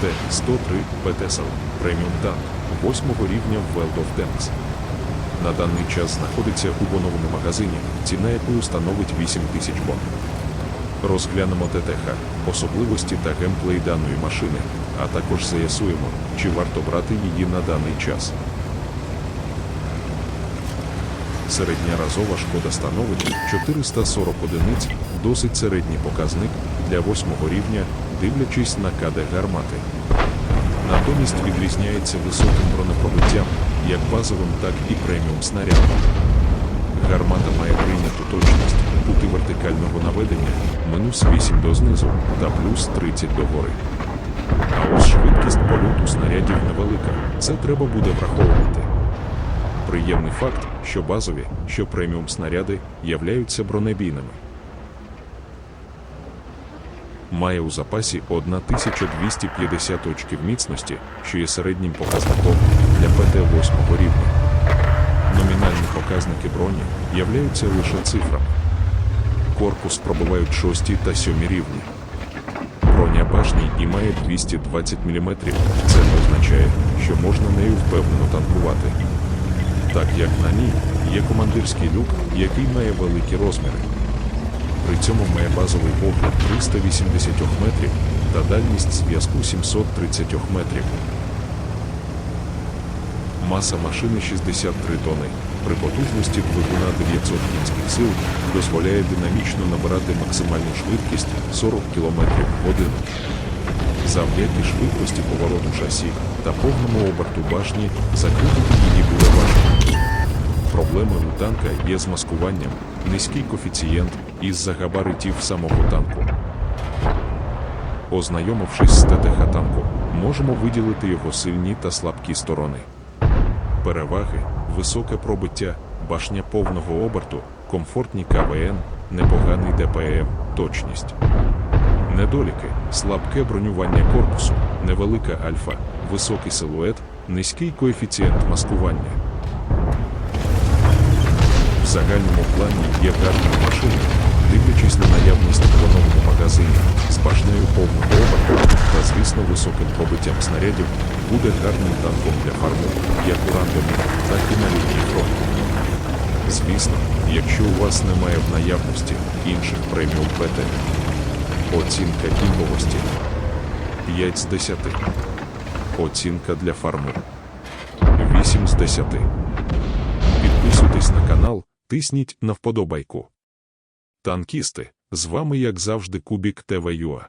Т-103 Петесел преміум танк 8 рівня World of Tanks. На даний час знаходиться у боновому магазині, ціна якої становить 8 тисяч бон. Розглянемо ТТХ, особливості та геймплей даної машини, а також з'ясуємо, чи варто брати її на даний час. Середня разова шкода становить 440 одиниць, досить середній показник для 8 рівня, дивлячись на КД гармати. Натомість відрізняється високим бронепробиттям, як базовим, так і преміум снарядом. Гармата має прийняту точність, кути вертикального наведення, мінус 8 до знизу та плюс 30 до гори. А ось швидкість польоту снарядів невелика, це треба буде враховувати. Приємний факт, що базові, що преміум снаряди являються бронебійними. Має у запасі 1250 очків міцності, що є середнім показником для ПТ-8 рівня. Номінальні показники броні являються лише цифрами. Корпус пробивають 6 та 7 рівні. Броня башні і має 220 мм. Це не означає, що можна нею впевнено танкувати. Так як на ній є командирський люк, який має великі розміри. При цьому має базовий погляд 380 метрів та дальність зв'язку 730 метрів. Маса машини 63 тони. При потужності двигуна 900 кінських сил дозволяє динамічно набирати максимальну швидкість 40 км в годину. Завдяки швидкості повороту шасі та повному оберту башні закрити її буде важко. Проблеми у танка є з маскуванням, низький коефіцієнт із-за габаритів самого танку. Ознайомившись з ТТХ танку, можемо виділити його сильні та слабкі сторони. Переваги, високе пробиття, башня повного оберту, комфортні КВН, непоганий ДПМ, точність. Недоліки, слабке бронювання корпусу, невелика альфа, високий силует, низький коефіцієнт маскування. В загальному плані є гарні машини, дивлячись на наявність новому магазині з башнею повного оберту та, звісно, високим пробиттям снарядів буде гарним танком для фарму, як у рандомі, так і на лінії фронту. Звісно, якщо у вас немає в наявності інших преміум ПТ, оцінка кінковості 5 з 10. Оцінка для фарму 8 з 10. Підписуйтесь на канал, тисніть на вподобайку. Танкісти, з вами як завжди Кубік ТВ.ua.